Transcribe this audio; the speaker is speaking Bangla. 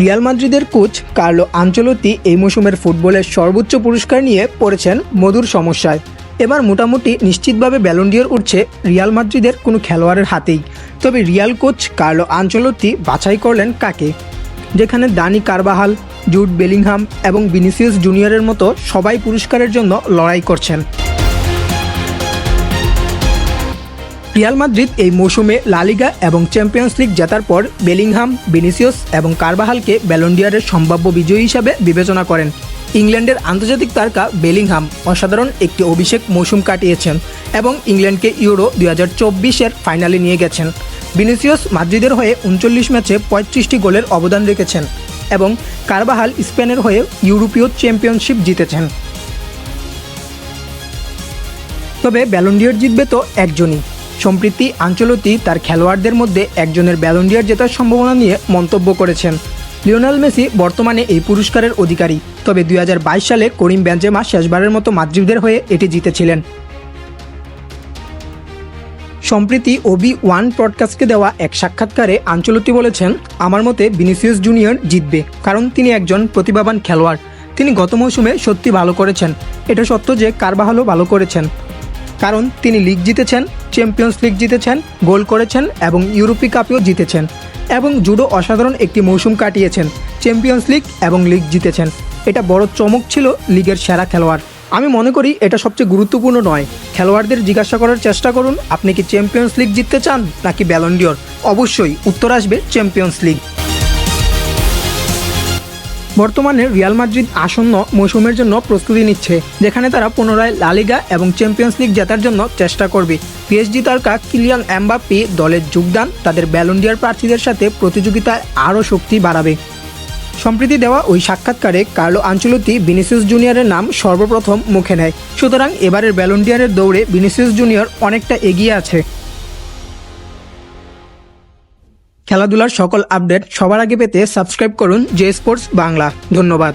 রিয়াল মাদ্রিদের কোচ কার্লো আঞ্চলতি এই মৌসুমের ফুটবলের সর্বোচ্চ পুরস্কার নিয়ে পড়েছেন মধুর সমস্যায়। এবার মোটামুটি নিশ্চিতভাবে ব্যালন্ডিয়র উঠছে রিয়াল মাদ্রিদের কোনো খেলোয়াড়ের হাতেই। তবে রিয়াল কোচ কার্লো আঞ্চলতি বাছাই করলেন কাকে? যেখানে দানি কারবাহাল জুট বেলিংহাম এবং বিনিসিয়াস জুনিয়রের মতো সবাই পুরস্কারের জন্য লড়াই করছেন। রিয়াল মাদ্রিদ এই মৌসুমে লালিগা এবং চ্যাম্পিয়ন্স লিগ জেতার পর বেলিংহাম বেনিসিয়াস এবং কারবাহালকে ব্যালন্ডিয়ারের সম্ভাব্য বিজয়ী হিসাবে বিবেচনা করেন। ইংল্যান্ডের আন্তর্জাতিক তারকা বেলিংহাম অসাধারণ একটি অভিষেক মৌসুম কাটিয়েছেন এবং ইংল্যান্ডকে ইউরো দুই হাজার চব্বিশের ফাইনালে নিয়ে গেছেন। বিনিসিয়াস মাদ্রিদের হয়ে উনচল্লিশ ম্যাচে পঁয়ত্রিশটি গোলের অবদান রেখেছেন এবং কারবাহাল স্পেনের হয়ে ইউরোপীয় চ্যাম্পিয়নশিপ জিতেছেন। তবে ব্যালন্ডিয়র জিতবে তো একজনই। সম্প্রীতি আঞ্চলতি তার খেলোয়াড়দের মধ্যে একজনের ব্যালন্ডিয়ার জেতার সম্ভাবনা নিয়ে মন্তব্য করেছেন। লিওনাল মেসি বর্তমানে এই পুরস্কারের অধিকারী। তবে দুই হাজার বাইশ সালে করিম বেঞ্জেমা শেষবারের মতো মাদ্রিদের হয়ে এটি জিতেছিলেন। সম্প্রতি ওবি ওয়ান পডকাস্টকে দেওয়া এক সাক্ষাৎকারে আঞ্চলতি বলেছেন, আমার মতে ভিনিসিয়াস জুনিয়র জিতবে, কারণ তিনি একজন প্রতিভাবান খেলোয়াড়। তিনি গত মৌসুমে সত্যি ভালো করেছেন। এটা সত্য যে কারবাহালও ভালো করেছেন। কারণ তিনি লিগ জিতেছেন চ্যাম্পিয়ন্স লিগ জিতেছেন, গোল করেছেন এবং ইউরোপি কাপেও জিতেছেন এবং জুডো অসাধারণ একটি মৌসুম কাটিয়েছেন চ্যাম্পিয়ন্স লিগ এবং লিগ জিতেছেন। এটা বড় চমক ছিল লিগের সেরা খেলোয়াড়। আমি মনে করি এটা সবচেয়ে গুরুত্বপূর্ণ নয়। খেলোয়াড়দের জিজ্ঞাসা করার চেষ্টা করুন, আপনি কি চ্যাম্পিয়ন্স লিগ জিততে চান নাকি ব্যালন্ডিয়র অবশ্যই উত্তর আসবে চ্যাম্পিয়ন্স লিগ বর্তমানে রিয়াল মাদ্রিদ আসন্ন মৌসুমের জন্য প্রস্তুতি নিচ্ছে, যেখানে তারা পুনরায় লালিগা এবং চ্যাম্পিয়ন্স লিগ জেতার জন্য চেষ্টা করবে। পিএসজি তারকা কিলিয়ান এমবাপ্পি দলের যোগদান তাদের ব্যালন্ডিয়ার প্রার্থীদের সাথে প্রতিযোগিতায় আরও শক্তি বাড়াবে। সম্প্রতি দেওয়া ওই সাক্ষাৎকারে কার্লো আঞ্চলতি ভিনিসিয়াস জুনিয়রের নাম সর্বপ্রথম মুখে নেয়। সুতরাং এবারের ব্যালন্ডিয়ারের দৌড়ে ভিনিসিয়াস জুনিয়র অনেকটা এগিয়ে আছে। খেলাধুলার সকল আপডেট সবার আগে পেতে সাবস্ক্রাইব করুন জে স্পোর্টস বাংলা। ধন্যবাদ।